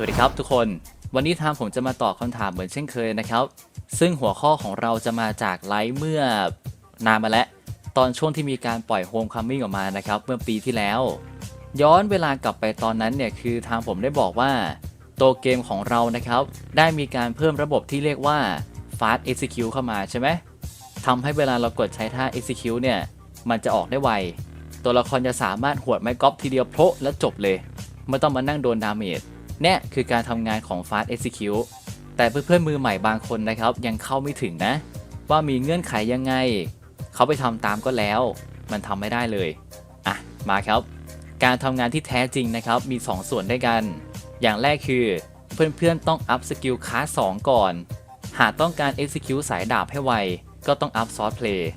สวัสดีครับทุกคน วันนี้ทางผมจะมาตอบคำถามเหมือนเช่นเคยนะครับ ซึ่งหัวข้อของเราจะมาจากไลฟ์เมื่อนานมาแล้ว ตอนช่วงที่มีการปล่อยโฮมคัมมิ่งออกมานะครับ เมื่อปีที่แล้ว ย้อนเวลากลับไปตอนนั้นเนี่ยคือทางผมได้บอกว่า ตัวเกมของเรานะครับ ได้มีการเพิ่มระบบที่เรียกว่า Fast Execute เข้ามาใช่ไหมทำให้เวลาเรากดใช้ท่า Execute เนี่ยมันจะออกได้ไว ตัวละครจะสามารถหวดไม้กอล์ฟทีเดียวโพะแล้วจบเลย ไม่ต้องมานั่งโดนดาเมจ เนี่ยคือการทำงานของ Fast Execute แต่เพื่อนๆมือใหม่บางคนนะครับ ยังเข้าไม่ถึงนะ ว่ามีเงื่อนไขยังไง เขาไปทำตามก็แล้ว มันทำไม่ได้เลย อะ มาครับ การทำงานที่แท้จริงนะครับ มี 2 ส่วนด้วยกัน อย่างแรกคือ เพื่อนๆต้องอัพสกิลคลาส2ก่อน หากต้องการ execute สายดาบให้ไว ก็ต้องอัพซอสเพลย์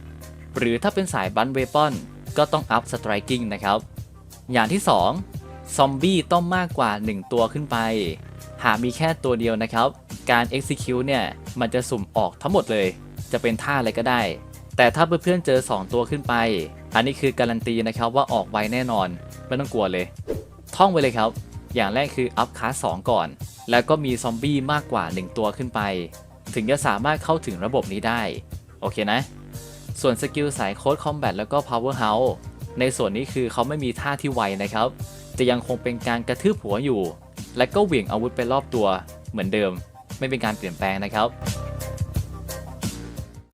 หรือถ้าเป็นสายบันเวปอนก็ต้องอัพสไตรกิ้งนะครับ อย่างที่ 2 ซอมบี้ต้องมากกว่า 1 ตัวขึ้นไป หากมีแค่ตัวเดียวนะครับ การ execute เนี่ย มันจะสุ่มออกทั้งหมดเลย จะเป็นท่าอะไรก็ได้ แต่ถ้าเพื่อนๆเจอ 2 ตัวขึ้นไป อันนี้คือการันตีนะครับว่าออกไวแน่นอน ไม่ต้องกลัวเลย ท่องไว้เลยครับ อย่างแรกคืออัพคาส2ก่อน แล้วก็มีซอมบี้มากกว่า 1 ตัวขึ้นไป ถึงจะสามารถเข้าถึงระบบนี้ได้ โอเคนะ ส่วนสกิลสายโค้ดคอมแบทแล้วก็ Power House ในส่วนนี้คือเขาไม่มีท่าที่ไวนะครับ จะยังคงเป็นการกระทืบหัวอยู่ และก็เหวี่ยงอาวุธไปรอบตัวเหมือนเดิม ไม่เป็นการเปลี่ยนแปลงนะครับ